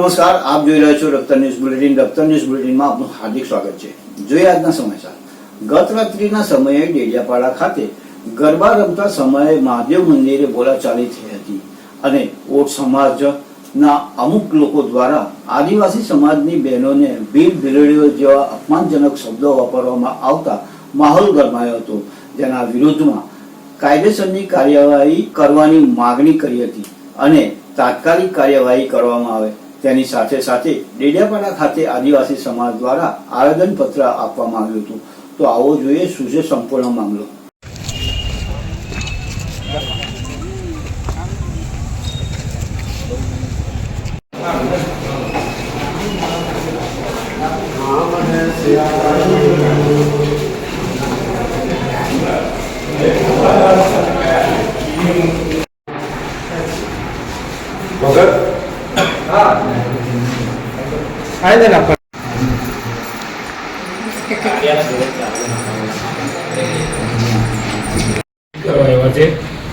નમસ્કાર, આપ જોઈ રહ્યા છો Rakt news bulletin. Rakt news બુલેટિનમાં આપનું હાર્દિક સ્વાગત છે. જોઈએ આજના સમાચાર. ગત રાત્રિના સમયે ડેડિયાપાડા ખાતે ગરબા રમતા સમયે મહાદેવ મંદિરે બોલાચાલી થઈ હતી અને ઓટ સમાજના અમુક લોકો દ્વારા આદિવાસી સમાજની બહેનોને ભીલ ભીલડીઓ જેવા અપમાનજનક શબ્દો વાપરવામાં આવતા માહોલ ગરમાયો હતો. જેના વિરુદ્ધમાં કાયદેસરની કાર્યવાહી કરવાની માગણી કરી હતી અને તાત્કાલિક કાર્યવાહી કરવામાં આવે. તેની સાથે સાથે ડેડિયાપાડા ખાતે આદિવાસી સમાજ દ્વારા આવેદનપત્ર આપવામાં આવ્યું હતું. તો આવો જોઈએ શું છે સંપૂર્ણ મામલો. વગર આવેદન આપવા એવા છે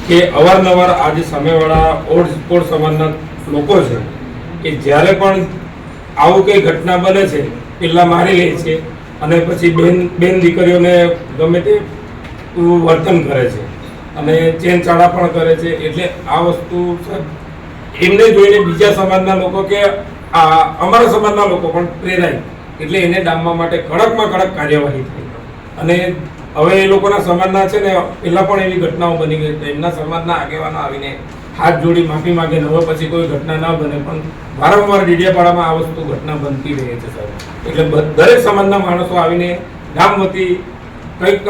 કે અવારનવાર આજે સામેવાળા ઓડ પોડ સમાજના લોકો છે, કે જ્યારે પણ આવું કંઈ ઘટના બને છે, પેલા મારી લે છે અને પછી બેન બેન દીકરીઓને ગમે તે વર્તન કરે છે અને ચેન ચાળા પણ કરે છે, એટલે આ વસ્તુ સાહેબ એમને જોઈને બીજા સમાજના લોકો કે અમારા સમાજના લોકો પણ પ્રેરાય. એટલે એને ડામવા માટે કડકમાં કડક કાર્યવાહી થઈ. અને હવે એ લોકોના સમાજના છે ને, પહેલાં પણ એવી ઘટનાઓ બની ગઈ એમના સમાજના આગેવાનો આવીને હાથ જોડી માફી માંગે હવે પછી કોઈ ઘટના ના બને. પણ વારંવાર ડીડિયાપાડામાં આ વસ્તુ ઘટના બનતી રહે છે, સાહેબ. એટલે દરેક સમાજના માણસો આવીને ગામ વતી કંઈક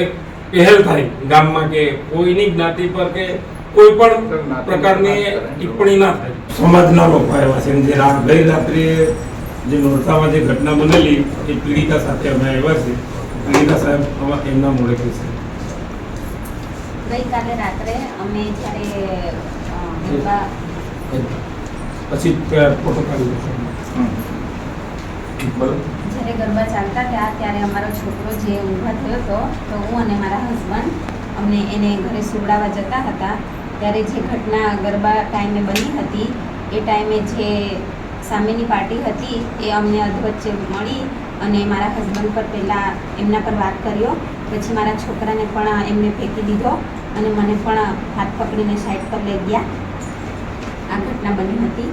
એક પહેલ થાય ગામમાં કે કોઈની જ્ઞાતિ પર કે કોઈ પણ પ્રકારની ટિપ્પણી ના થાય. સમાજના લોકો આવ્યા છે જે રાત ગઈ રાત્રે જે નોરતામાં જે ઘટના બનેલી એ પીડિતા સાથે અમે આવ્યા છે પીડિતા સાહેબ એમના મોડે છે. ગઈકાલે રાત્રે અમે જ્યારે પછી પ્રોટોકોલ બરોબર? જ્યારે ગરબા ચાલતા હતા, ત્યારે અમારો છોકરો જે ઊભા થયો હતો, તો હું અને મારા હસબન્ડ અમને એને ઘરે સુવડાવવા જતા હતા. ત્યારે જે ઘટના ગરબા ટાઈમે બની હતી, એ ટાઈમે જે સામેની પાર્ટી હતી, એ અમને અધવચ્ચે મળી અને મારા હસબન્ડ પર પહેલાં એમના પર વાત કર્યો. પછી મારા છોકરાને પણ એમને ફેંકી દીધો અને મને પણ હાથ પકડીને સાઈડ પર લઈ ગયા. આ ઘટના બની હતી,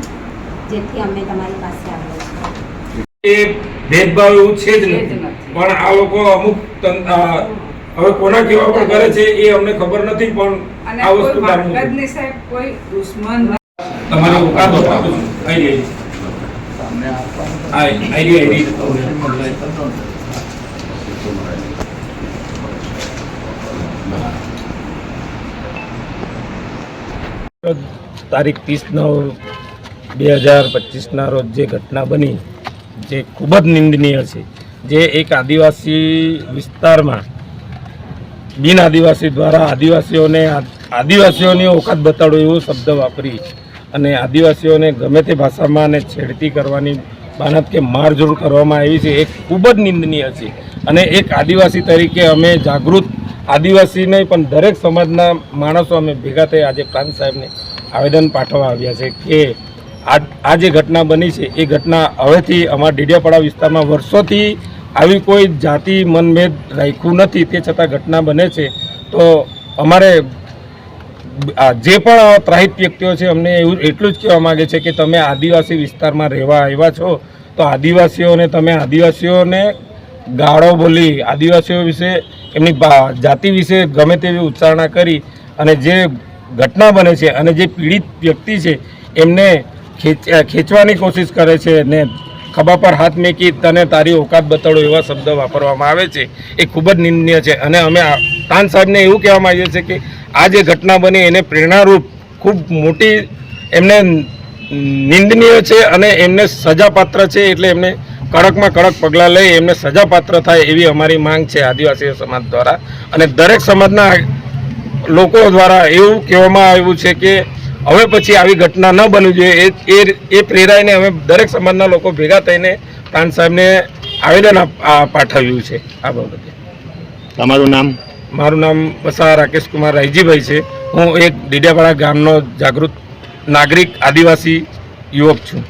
જેથી અમે તમારી પાસે આવ્યા છીએ. એ ભેદભાવ એવું છે જ નથી. પણ આ લોકો અમુક હવે કોના કેવા પણ કરે છે એ અમને ખબર નથી પણ આ વસ્તુ. સાહેબ કોઈ દુશ્મન તમારી ઓકાત આઈડી તારીખ ત્રીસ નવ બે હજાર પચીસના રોજ જે ઘટના બની જે ખૂબ જ નિંદનીય છે. જે એક આદિવાસી વિસ્તારમાં બિન આદિવાસી દ્વારા આદિવાસીઓને આદિવાસીઓની ઓકાત બતાડો એવો શબ્દ વાપરી અને આદિવાસીઓને ગમે તે ભાષામાં અને છેડતી કરવાની બાનત કે મારઝોડ કરવામાં આવી છે, એ ખૂબ જ નિંદનીય છે. અને એક આદિવાસી તરીકે અમે જાગૃત આદિવાસી નહીં, પણ દરેક સમાજના માણસો અમે ભેગા થઈ આજે પ્રાંત સાહેબને આવેદન પાઠવવા આવ્યા છે કે આ જે ઘટના બની છે, એ ઘટના હવેથી અમારા ડીડિયાપાડા વિસ્તારમાં વર્ષોથી આવી કોઈ જાતિ મનભેદ રાખ્યું નથી, તે છતાં ઘટના બને છે. તો અમારે જે પણ ત્રાહિત વ્યક્તિઓ છે, અમને એવું એટલું જ કહેવા માગે છે કે તમે આદિવાસી વિસ્તારમાં રહેવા આવ્યા છો, તો આદિવાસીઓને તમે આદિવાસીઓને ગાળો બોલી, આદિવાસીઓ વિશે, એમની જાતિ વિશે ગમે તેવી ઉચ્ચારણા કરી અને જે ઘટના બને છે અને જે પીડિત વ્યક્તિ છે, એમને ખેંચવાની કોશિશ કરે છે ને ખભા પર હાથ મેકી તને તારી ઓકાત બતાડો એવા શબ્દ વાપરવામાં આવે છે. એ ખૂબ જ નિંદનીય છે અને અમે તાન સાહેબને એવું કહેવા માંગીએ છીએ કે આ જે ઘટના બની એને પ્રેરણારૂપ ખૂબ મોટી એમને નિંદનીય છે અને એમને સજાપાત્ર છે એટલે એમને કડકમાં કડક પગલાં લઈ એમને સજાપાત્ર થાય એવી અમારી માંગ છે આદિવાસી સમાજ દ્વારા. અને દરેક સમાજના લોકો દ્વારા એવું કહેવામાં આવ્યું છે કે હવે પછી આવી ઘટના ન બનવી જોઈએ. એ એ પ્રેરાઈને અમે દરેક સમાજના લોકો ભેગા થઈને પ્રાંત સાહેબને આવેદન પાઠવ્યું છે આ બાબતે. તમારું નામ? મારું નામ વસા રાકેશ કુમાર રાયજીભાઈ છે. હું એક ડીડિયાપાડા ગામનો જાગૃત નાગરિક આદિવાસી યુવક છું.